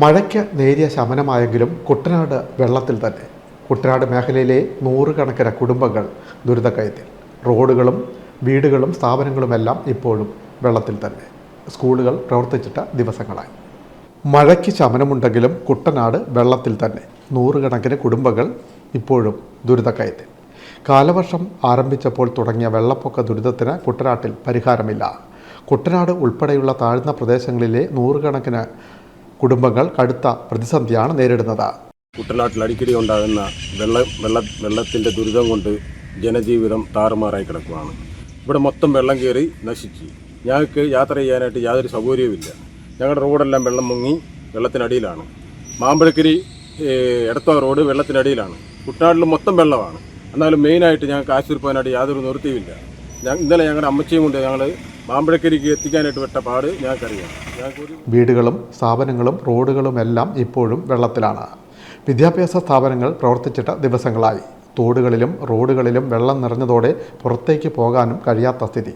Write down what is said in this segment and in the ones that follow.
മഴയ്ക്ക് നേരിയ ശമനമായെങ്കിലും കുട്ടനാട് വെള്ളത്തിൽ തന്നെ. കുട്ടനാട് മേഖലയിലെ നൂറുകണക്കിന് കുടുംബങ്ങൾ ദുരിതക്കയത്തിൽ. റോഡുകളും വീടുകളും സ്ഥാപനങ്ങളുമെല്ലാം ഇപ്പോഴും വെള്ളത്തിൽ തന്നെ. സ്കൂളുകൾ പ്രവർത്തിച്ചിട്ട് ദിവസങ്ങളായി. മഴയ്ക്ക് ശമനമുണ്ടെങ്കിലും കുട്ടനാട് വെള്ളത്തിൽ തന്നെ. നൂറുകണക്കിന് കുടുംബങ്ങൾ ഇപ്പോഴും ദുരിതക്കയത്തിൽ. കാലവർഷം ആരംഭിച്ചപ്പോൾ തുടങ്ങിയ വെള്ളപ്പൊക്ക ദുരിതത്തിന് കുട്ടനാട്ടിൽ പരിഹാരമില്ല. കുട്ടനാട് ഉൾപ്പെടെയുള്ള താഴ്ന്ന പ്രദേശങ്ങളിലെ നൂറുകണക്കിന് കുടുംബങ്ങൾ കടുത്ത പ്രതിസന്ധിയാണ് നേരിടുന്നത്. കുട്ടനാട്ടിൽ അടിക്കടി ഉണ്ടാകുന്ന വെള്ള വെള്ള വെള്ളത്തിന്റെ ദുരിതം കൊണ്ട് ജനജീവിതം താറുമാറായി കിടക്കുകയാണ് ഇവിടെ മൊത്തം വെള്ളം കയറി നശിച്ചു. ഞങ്ങൾക്ക് യാത്ര ചെയ്യാനായിട്ട് യാതൊരു സൗകര്യവുമില്ല. ഞങ്ങളുടെ റോഡെല്ലാം വെള്ളം മുങ്ങി വെള്ളത്തിനടിയിലാണ്. മാമ്പഴക്കരി ഏഹ്, എടത്വ റോഡ് വെള്ളത്തിനടിയിലാണ്. കുട്ടനാട്ടിൽ മൊത്തം വെള്ളമാണ്. എന്നാലും മെയിനായിട്ട് ഞങ്ങൾക്ക് ആശുപത്രി പോകാനായിട്ട് യാതൊരു ഞാൻ ഇന്നലെ ഞങ്ങളുടെ അമ്മച്ചിയും കൊണ്ട് ഞങ്ങൾ മാമ്പഴക്കരിക്ക് എത്തിക്കാനായിട്ട് വിട്ട പാട് ഞങ്ങൾക്കറിയാം. വീടുകളും സ്ഥാപനങ്ങളും റോഡുകളും എല്ലാം ഇപ്പോഴും വെള്ളത്തിലാണ്. വിദ്യാഭ്യാസ സ്ഥാപനങ്ങൾ പ്രവർത്തിച്ചിട്ട് ദിവസങ്ങളായി. തോടുകളിലും റോഡുകളിലും വെള്ളം നിറഞ്ഞതോടെ പുറത്തേക്ക് പോകാനും കഴിയാത്ത സ്ഥിതി.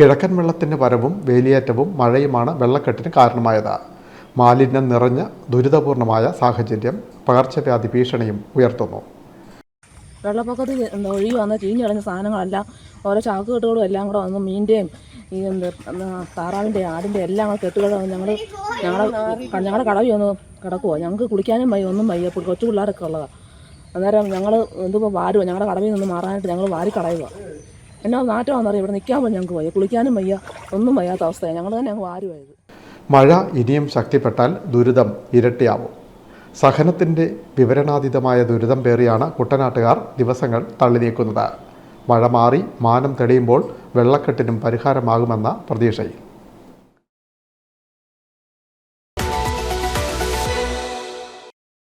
കിഴക്കൻ വെള്ളത്തിന്റെ വരവും വേലിയേറ്റവും മഴയുമാണ് വെള്ളക്കെട്ടിന് കാരണമായത്. മാലിന്യം നിറഞ്ഞ ദുരിതപൂർണമായ സാഹചര്യം പകർച്ചവ്യാധി ഭീഷണിയും ഉയർത്തുന്നു. വെള്ളപ്പൊക്കത്തിൽ ഒഴുകി വന്ന ചീഞ്ഞ് കളഞ്ഞ സാധനങ്ങളെല്ലാം ഓരോ ചാക്ക് കെട്ടുകളും എല്ലാം കൂടെ വന്ന് മീന്റെയും ഈ എന്ത് താറാവിന്റെയും ആടിന്റെ എല്ലാം കൂടെ കെട്ടുകൾ ഞങ്ങൾ ഞങ്ങളുടെ ഞങ്ങളുടെ കടവി ഒന്ന് കിടക്കുമോ ഞങ്ങൾക്ക് കുളിക്കാനും വയ്യ ഒന്നും വയ്യ. കൊച്ചു പിള്ളേരൊക്കെ ഉള്ളതാണ് അന്നേരം ഞങ്ങൾ എന്തുപോ വാരുമോ ഞങ്ങളുടെ കടവിൽ നിന്ന് മാറാനായിട്ട് ഞങ്ങൾ വാരി കളയുക എന്നാ നാറ്റമാണെന്നറിയാം ഇവിടെ നിൽക്കാൻ പോലും ഞങ്ങൾക്ക് വയ്യ. കുളിക്കാനും വയ്യ ഒന്നും വയ്യാത്ത അവസ്ഥയാണ് ഞങ്ങൾ തന്നെ ഞങ്ങൾ വാരുമായത് മഴ ഇനിയും ശക്തിപ്പെട്ടാൽ ദുരിതം ഇരട്ടിയാവും. സഹനത്തിന്റെ വിവരണാതീതമായ ദുരിതം പേറിയാണ് കുട്ടനാട്ടുകാർ ദിവസങ്ങൾ തള്ളിനീക്കുന്നത്. മഴ മാറി മാനം തെളിയുമ്പോൾ വെള്ളക്കെട്ടിനും പരിഹാരമാകുമെന്ന പ്രതീക്ഷയിൽ.